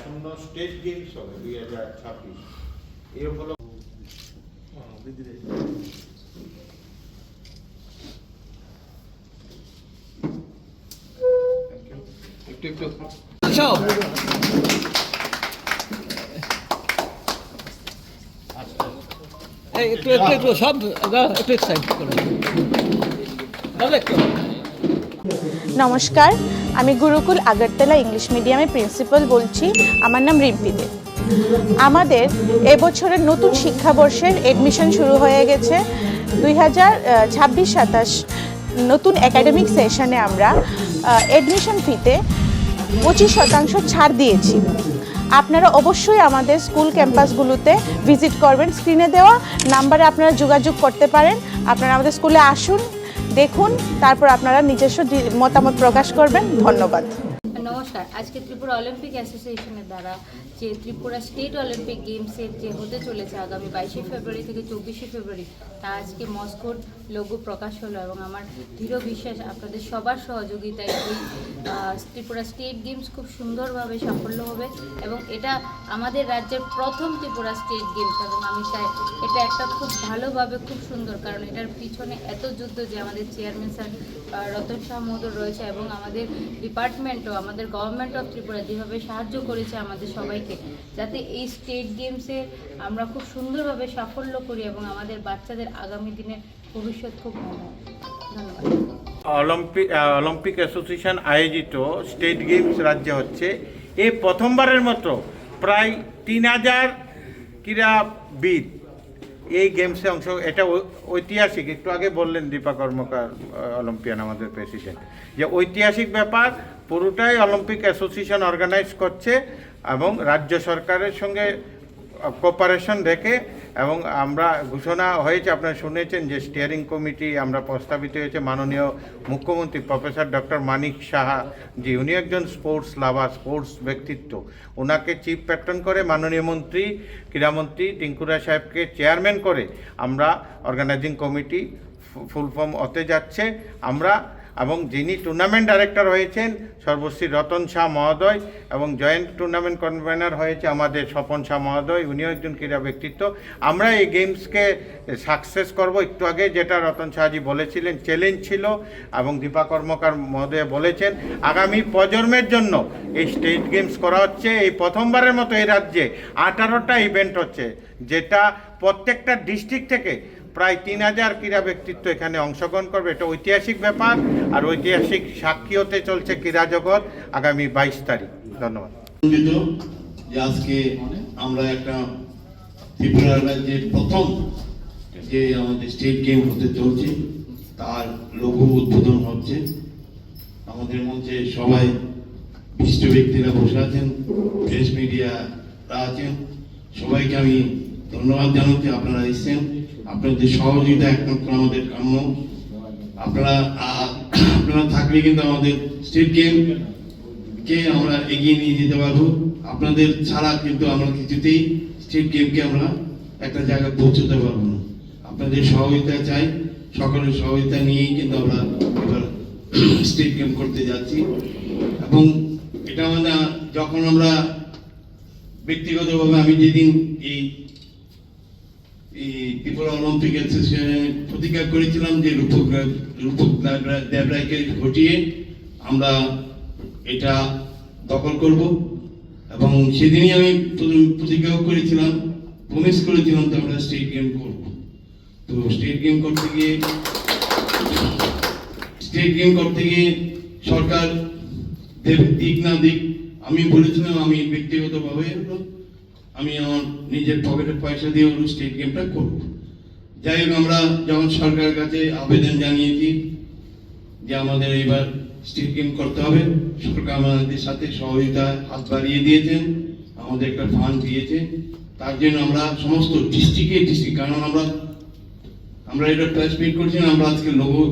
আসন্ন state games হবে দুই হাজার ছাব্বিশ। এই উপলক্ষে একটু একটু সব একটু একটু একটু সব দাদা, একটু এক্সাইট করো। দাদা নমস্কার। আমি গুরুকুল আগরতলা ইংলিশ মিডিয়ামের প্রিন্সিপাল বলছি, আমার নাম রিম্পি দে। আমাদের এবছরের নতুন শিক্ষাবর্ষের এডমিশন শুরু হয়ে গেছে। দুই হাজার ছাব্বিশ সাতাশ নতুন একাডেমিক সেশনে আমরা এডমিশন ফিতে পঁচিশ শতাংশ ছাড় দিয়েছি। আপনারা অবশ্যই আমাদের স্কুল ক্যাম্পাসগুলোতে ভিজিট করবেন। স্ক্রিনে দেওয়া নাম্বারে আপনারা যোগাযোগ করতে পারেন। আপনারা আমাদের স্কুলে আসুন। দেখুন তারপর আপনারা নিজস্ব মতামত প্রকাশ করবেন। ধন্যবাদ। নমস্কার। আজকে ত্রিপুরা অলিম্পিক অ্যাসোসিয়েশনের দ্বারা যে ত্রিপুরা স্টেট অলিম্পিক গেমসের যে হতে চলেছে আগামী বাইশে ফেব্রুয়ারি থেকে চব্বিশে ফেব্রুয়ারি, তা আজকে মস্কোর লঘু প্রকাশ হলো এবং আমার দৃঢ় বিশ্বাস আপনাদের সবার সহযোগিতায় এই ত্রিপুরা স্টেট গেমস খুব সুন্দরভাবে সাফল্য হবে এবং এটা আমাদের রাজ্যের প্রথম ত্রিপুরা স্টেট গেমস এবং আমি চাই এটা একটা খুব ভালোভাবে খুব সুন্দর কারণ এটার পিছনে এত যুদ্ধ যে আমাদের চেয়ারম্যান স্যার রতন শাহ মহোদয় রয়েছে এবং আমাদের ডিপার্টমেন্টও আমাদের গভর্নমেন্ট অফ ত্রিপুরা যেভাবে সাহায্য করেছে আমাদের সবাইকে, যাতে এই স্টেট গেমসে আমরা খুব সুন্দরভাবে সাফল্য করি এবং আমাদের বাচ্চাদের আগামী দিনের ভবিষ্যৎ খুব ভালো ধন্যবাদ। অলিম্পিক অলিম্পিক অ্যাসোসিয়েশন আয়োজিত স্টেট গেমস রাজ্যে হচ্ছে। এই প্রথমবারের মতো প্রায় তিন হাজার ক্রীড়াবিদ এই গেমসে অংশ, এটা ঐতিহাসিক, একটু আগে বললেন দীপা কর্মকার অলিম্পিয়ান আমাদের প্রেসিডেন্ট যে ঐতিহাসিক ব্যাপার পুরোটাই অলিম্পিক অ্যাসোসিয়েশন অর্গানাইজ করছে এবং রাজ্য সরকারের সঙ্গে কোপারেশন রেখে এবং আমরা ঘোষণা হয়েছে, আপনারা শুনেছেন যে স্টিয়ারিং কমিটি আমরা প্রস্তাবিত হয়েছে, মাননীয় মুখ্যমন্ত্রী প্রফেসর ডক্টর মানিক সাহা জি উনি একজন স্পোর্টস লাভার স্পোর্টস ব্যক্তিত্ব। ওনাকে চিফ প্যাট্রন করে মাননীয় মন্ত্রী, ক্রীড়ামন্ত্রী টিঙ্কুরা সাহেবকে চেয়ারম্যান করে আমরা অর্গানাইজিং কমিটি ফুল ফর্ম হতে যাচ্ছে। আমরা এবং যিনি টুর্নামেন্ট ডাইরেক্টর হয়েছেন সর্বশ্রী রতন শাহ মহোদয় এবং জয়েন্ট টুর্নামেন্ট কনভেনার হয়েছে আমাদের স্বপন শাহ মহোদয়, উনিও একজন ক্রীড়া ব্যক্তিত্ব। আমরা এই গেমসকে সাকসেস করব। একটু আগে যেটা রতন শাহজি বলেছিলেন চ্যালেঞ্জ ছিল এবং দীপা কর্মকার মহোদয় বলেছেন, আগামী প্রজন্মের জন্য এই স্টেট গেমস করা হচ্ছে। এই প্রথমবারের মতো এই রাজ্যে আঠারোটা ইভেন্ট হচ্ছে, যেটা প্রত্যেকটা ডিস্ট্রিক্ট থেকে প্রায় তিন হাজার ক্রীড়া ব্যক্তিত্ব এখানে অংশগ্রহণ করবে। এটা ঐতিহাসিক ব্যাপার আর ঐতিহাসিক সাক্ষী হতে চলছে ক্রীড়া জগৎ আগামী বাইশ তারিখ। ধন্যবাদ। যে আজকে আমরা একটা ত্রিপুরা রাজ্যের প্রথম যে আমাদের স্টেট গেম হতে চলছে, তার লঘু উদ্বোধন হচ্ছে। আমাদের মঞ্চে সবাই বিশিষ্ট ব্যক্তিরা বসে আছেন প্রেস মিডিয়ারা আছেন। সবাইকে আমি ধন্যবাদ জানাচ্ছি। আপনারা এসেছেন। আপনাদের সহযোগিতা একমাত্র আমাদের কাম্য। আপনারা আপনারা থাকলে কিন্তু আমাদের স্টেট গেম কে আমরা এগিয়ে নিয়ে যেতে পারব। আপনাদের ছাড়া কিন্তু আমরা কিছুতেই স্টেট গেমকে আমরা একটা জায়গায় পৌঁছতে পারব না। আপনাদের সহযোগিতা চাই। সকলের সহযোগিতা নিয়েই কিন্তু আমরা এবার স্টেট গেম করতে যাচ্ছি। এবং এটা আমাদের, যখন আমরা ব্যক্তিগতভাবে আমি যেদিন এই এই ত্রিপুরা অলিম্পিক অ্যাসোসিয়েশনে প্রতিজ্ঞা করেছিলাম যে রূপক রূপক দেবরায়কে ঘটিয়ে আমরা এটা দখল করব। এবং সেদিনই আমি প্রতিজ্ঞাও করেছিলাম প্রমিস করেছিলাম যে আমরা স্টেট গেম করব। তো স্টেট গেম করতে গিয়ে স্টেট গেম করতে গিয়ে সরকার দিক না দিক আমি বলেছিলাম, আমি ব্যক্তিগতভাবে আমি আমার নিজের পকেটের পয়সা দিয়ে হলো স্টেট গেমটা করব। যাই হোক, আমরা যখন সরকারের কাছে আবেদন জানিয়েছি যে আমাদের এইবার স্টেট গেম করতে হবে, সরকার আমাদের সাথে সহযোগিতা হাত বাড়িয়ে দিয়েছেন, আমাদের একটা ফান্ড দিয়েছে। তার জন্য আমরা সমস্ত ডিস্ট্রিক্টে ডিস্ট্রিক্ট কারণ আমরা আমরা এটা প্রেস মিট করছি না, আমরা আজকে লোগো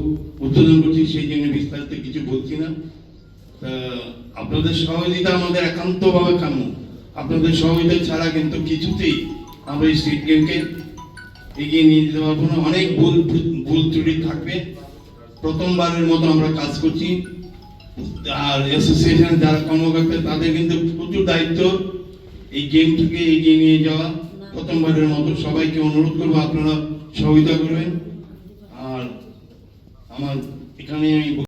উদ্বোধন করছি, সেই জন্য বিস্তারিত কিছু বলছি না। আপনাদের সহযোগিতা আমাদের একান্তভাবে কাম্য। আপনাদের সহযোগিতা ছাড়া কিন্তু কিছুতেই আমরা এই স্ট্রিট গেমকে এগিয়ে নিয়ে যেতে পারব না। অনেক ভুল ভুল ত্রুটি থাকবে। প্রথমবারের মতো আমরা কাজ করছি। আর অ্যাসোসিয়েশন যারা কর্মকর্তা, তাদের কিন্তু প্রচুর দায়িত্ব এই গেমটাকে এগিয়ে নিয়ে যাওয়া। প্রথমবারের মতো সবাইকে অনুরোধ করব, আপনারা সহযোগিতা করবেন। আর আমার এখানে আমি